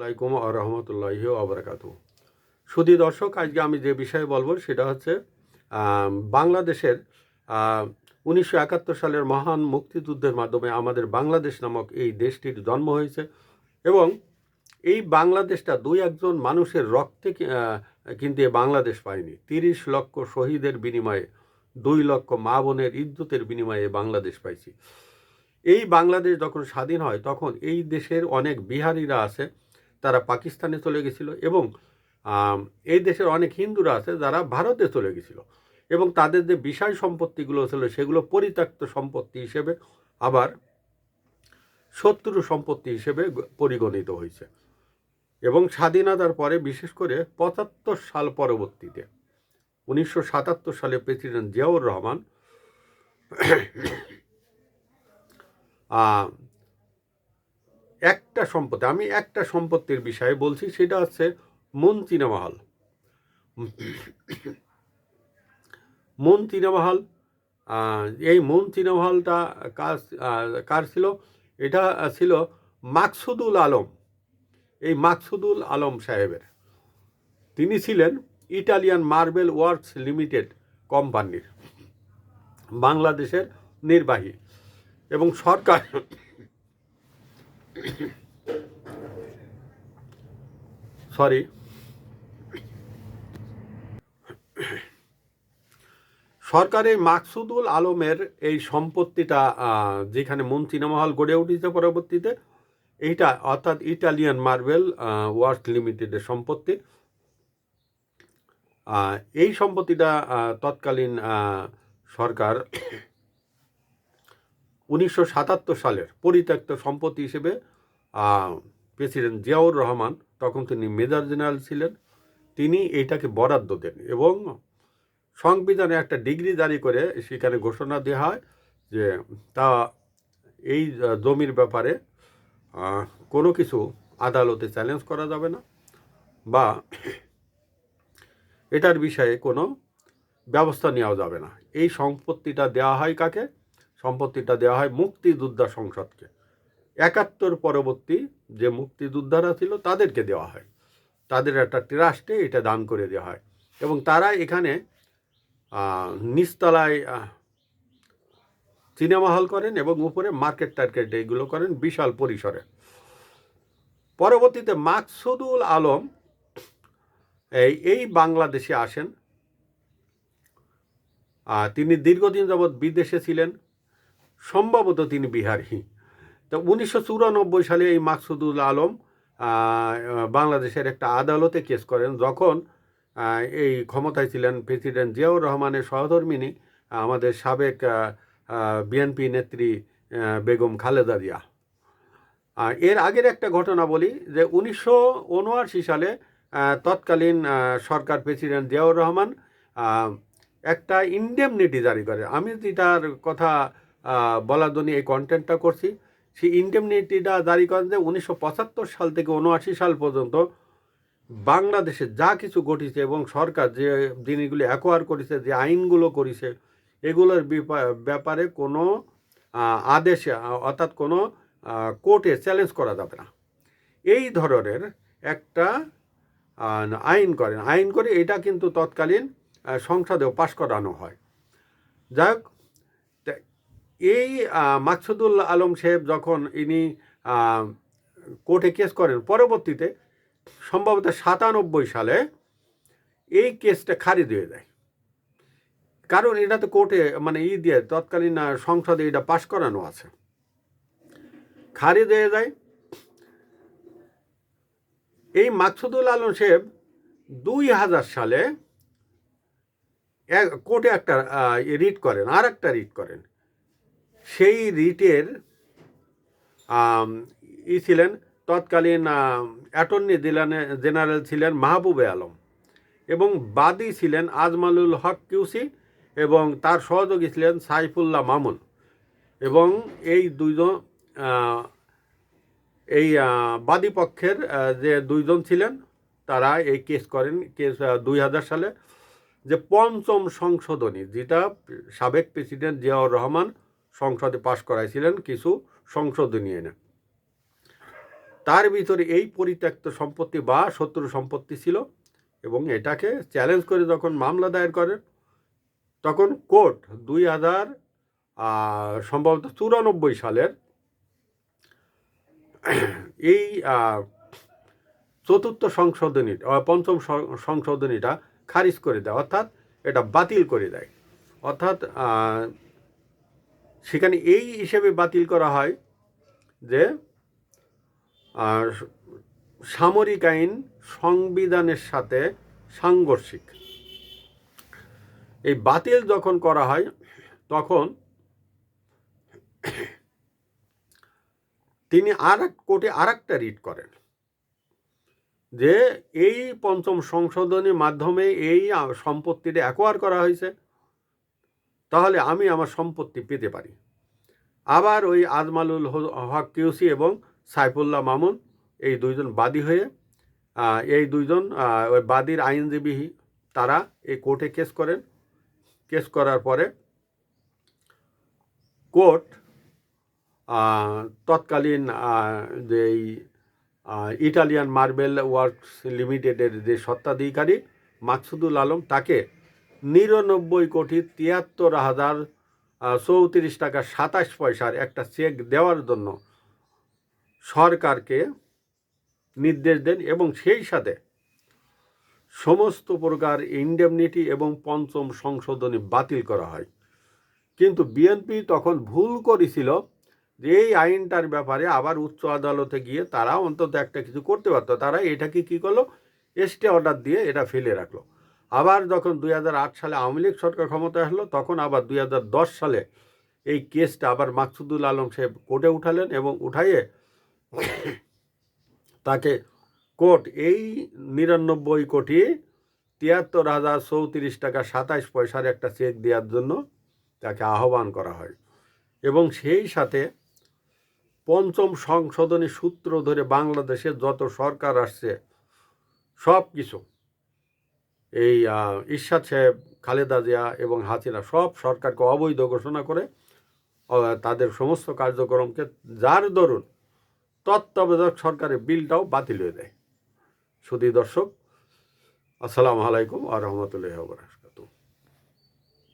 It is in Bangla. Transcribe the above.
আলাইকুম রহমতুল্লাহি আবরাকাতু সুদী দর্শক, আজকে আমি যে বিষয়ে বলব সেটা হচ্ছে বাংলাদেশের উনিশশো একাত্তর সালের মহান মুক্তিযুদ্ধের মাধ্যমে আমাদের বাংলাদেশ নামক এই দেশটির জন্ম হয়েছে এবং এই বাংলাদেশটা দুই একজন মানুষের রক্তে কিন্তু বাংলাদেশ পায়নি। তিরিশ লক্ষ শহীদের বিনিময়ে, দুই লক্ষ মা বোনের ইজ্জতের বিনিময়ে বাংলাদেশ পাইছি। এই বাংলাদেশ যখন স্বাধীন হয়, তখন এই দেশের অনেক বিহারিরা আছে তারা পাকিস্তানে চলে গেছিল এবং এই দেশের অনেক হিন্দুরা আছে যারা ভারতে চলে গেছিল এবং তাদের যে বিষয় সম্পত্তিগুলো ছিল সেগুলো পরিত্যক্ত সম্পত্তি হিসেবে আবার শত্রু সম্পত্তি হিসেবে পরিগণিত হয়েছে এবং স্বাধীনতার পরে বিশেষ করে পঁচাত্তর সাল পরবর্তীতে উনিশশো সাতাত্তর সালে প্রেসিডেন্ট জিয়াউর রহমান একটা সম্পত্তি, আমি একটা সম্পত্তির বিষয়ে বলছি, সেটা হচ্ছে মন চিনামহল। মন চিনামহল এই মন চিনামহলটা কার ছিল? এটা ছিল মাকসুদুল আলম, এই মাকসুদুল আলম সাহেবের। তিনি ছিলেন ইটালিয়ান মার্বেল ওয়ার্কস লিমিটেড কোম্পানির, বাংলাদেশের নির্বাহী এবং সরকার সরি। সরকারের মাকসুদুল আলমের এই সম্পত্তিটা যেখানে মন্ত্রীনামহল গড়ে উঠেছে পরবর্তীতে, এইটা, অর্থাৎ ইটালিয়ান মার্বেল ওয়ার্ক লিমিটেডের সম্পত্তি। এই সম্পত্তিটা তৎকালীন সরকার উনিশশো সাতাত্তর সালের পরিত্যক্ত সম্পত্তি হিসেবে প্রেসিডেন্ট জিয়াউর রহমান তখন তিনি মেজর জেনারেল ছিলেন। তিনি এইটাকে বরাদ্দ দেন এবং সংবিধানে একটা ডিগ্রি জারি করে সেখানে ঘোষণা দেওয়া হয় যে তা এই জমির ব্যাপারে কোনো কিছু আদালতে চ্যালেঞ্জ করা যাবে না বা এটার বিষয়ে কোনো ব্যবস্থা নেওয়া যাবে না। এই সম্পত্তিটা দেওয়া হয় কাকে? সম্পত্তিটা দেওয়া হয় মুক্তিযোদ্ধা সংসদকে। একাত্তর পরবর্তী যে মুক্তিযোদ্ধারা ছিল তাদেরকে দেওয়া হয়। তাদের একটা ট্রাস্টে এটা দান করে দেওয়া হয়। এবং তারা এখানে নিচতলায় সিনেমা হল করেন এবং উপরে মার্কেট টার্কেট এইগুলো করেন বিশাল পরিসরে। পরবর্তীতে মাকসুদুল আলম এই এই বাংলাদেশে আসেন। তিনি দীর্ঘদিন যাবৎ বিদেশে ছিলেন। সম্ভবত তিনি বিহারি। তো উনিশশো চুরানব্বই সালে এই মাকসুদুল আলম বাংলাদেশের একটা আদালতে কেস করেন। যখন এই ক্ষমতায় ছিলেন প্রেসিডেন্ট জিয়াউর রহমানের সহধর্মিনী আমাদের সাবেক বিএনপি নেত্রী বেগম খালেদা জিয়া। এর আগের একটা ঘটনা বলি যে উনিশশো উনআশি সালে তৎকালীন সরকার প্রেসিডেন্ট জিয়াউর রহমান একটা ইন্ডেমনিটি জারি করে। আমি যেটার কথা বলার জন্য এই কন্টেন্টটা করছি। সেই ইন্ডেমনিটিটা জারি করেন যে উনিশশো পঁচাত্তর সাল থেকে উনআশি সাল পর্যন্ত বাংলাদেশে যা কিছু ঘটিছে এবং সরকার যে জিনিসগুলি অ্যাকোয়ার করেছে, যে আইনগুলো করেছে, এগুলোর ব্যাপারে কোনো আদেশ অর্থাৎ কোনো কোর্টে চ্যালেঞ্জ করা যাবে না। এই ধরনের একটা আইন করেন। আইন করে এটা কিন্তু তৎকালীন সংসদেও পাশ করানো হয়। যাই হোক এই মাকসুদুল আলম সাহেব যখন ইনি কোর্টে কেস করেন, পরবর্তীতে সম্ভবত সাতানব্বই সালে এই কেসটা খারিজ হয়ে যায়। কারণ এটা তো কোর্টে মানে ই দিয়ে তৎকালীন সংসদে এটা পাশ করানো আছে। খারিজ হয়ে যায়। এই মাকসুদুল আলম সাহেব দুই হাজার সালে কোর্টে একটা রিট করেন আর একটা রিট করেন। সেই রিটের ই ছিলেন তৎকালীন অ্যাটর্নি জেনারেল ছিলেন মাহবুবে আলম এবং বাদী ছিলেন আজমালুল হক কিউসি এবং তার সহযোগী ছিলেন সাইফুল্লাহ মামুন এবং এই দুইজন এই আহ, বাদী পক্ষের যে দুইজন ছিলেন তারা এই কেস করেন কেস দুই হাজার সালে যে পঞ্চম সংশোধনী যেটা সাবেক প্রেসিডেন্ট জিয়াউর রহমান সংসদে পাশ করাইছিলেন কিছু সংশোধনী এনে। তার ভিতরে এই পরিত্যক্ত সম্পত্তি বা শত্রু সম্পত্তি ছিল এবং এটাকে চ্যালেঞ্জ করে যখন মামলা দায়ের করেন, তখন কোর্ট দুই হাজার সম্ভবত চুরানব্বই সালের এই চতুর্থ সংশোধনী পঞ্চম সংশোধনীটা খারিজ করে দেয়। অর্থাৎ এটা বাতিল করে দেয়। অর্থাৎ সেখানে এই হিসেবে বাতিল করা হয় যে আহ, সামরিক আইন সংবিধানের সাথে সাংঘর্ষিক। এই বাতিল যখন করা হয় তখন তিনি আর এক কোর্টে আর একটা রিট করেন যে এই পঞ্চম সংশোধনীর মাধ্যমে এই সম্পত্তিটা অ্যাকোয়ার করা হয়েছে। তাহলে আমি আমার সম্পত্তি পেতে পারি। আবার ওই আজমালুল হক কিউসি এবং সাইফুল্লাহ মামুন এই দুইজন বাদী হয়ে এই দুইজন ওই বাদীর আইনজীবী তারা এই কোর্টে কেস করেন। কেস করার পরে কোর্ট তৎকালীন যে ইটালিয়ান মার্বেল ওয়ার্কস লিমিটেডের যে স্বত্বাধিকারী মাকসুদুল আলম তাকে নিরানব্বই কোটি তিয়াত্তর হাজার চৌত্রিশ টাকা সাতাশ পয়সার একটা চেক দেওয়ার জন্য সরকারকে নির্দেশ দেন এবং সেই সাথে সমস্ত প্রকার ইন্ডেমনিটি এবং পঞ্চম সংশোধনী বাতিল করা হয়। কিন্তু বিএনপি তখন ভুল করেছিল যে এই আইনটার ব্যাপারে আবার উচ্চ আদালতে গিয়ে তারা অন্তত একটা কিছু করতে পারতো। তারা এটাকে কী করল? এসটি অর্ডার দিয়ে এটা ফেলে রাখল। আবার যখন দুই হাজার আট সালে আওয়ামী লীগ সরকার ক্ষমতায় আসলো, তখন আবার দুই হাজার দশ সালে এই কেসটা আবার মাকসুদুল আলম সাহেব কোর্টে উঠালেন এবং উঠাইয়ে তাকে কোর্ট, এই নিরানব্বই কোটি তিয়াত্তর হাজার চৌত্রিশ টাকা সাতাশ পয়সার একটা চেক দেওয়ার জন্য তাকে আহ্বান করা হয়। এবং সেই সাথে পঞ্চম সংশোধনী সূত্র ধরে বাংলাদেশে যত সরকার আসছে সব কিছু এই ইরশাদ সাহেব, খালেদা জিয়া এবং হাসিনা সব সরকারকে অবৈধ ঘোষণা করে তাদের সমস্ত কার্যক্রমকে যার দরুন তত্ত্বাবধায়ক সরকারের বিলটাও বাতিল হয়ে দেয়। সুদী দর্শক, আসসালামু আলাইকুম আ রহমতুল্লাহ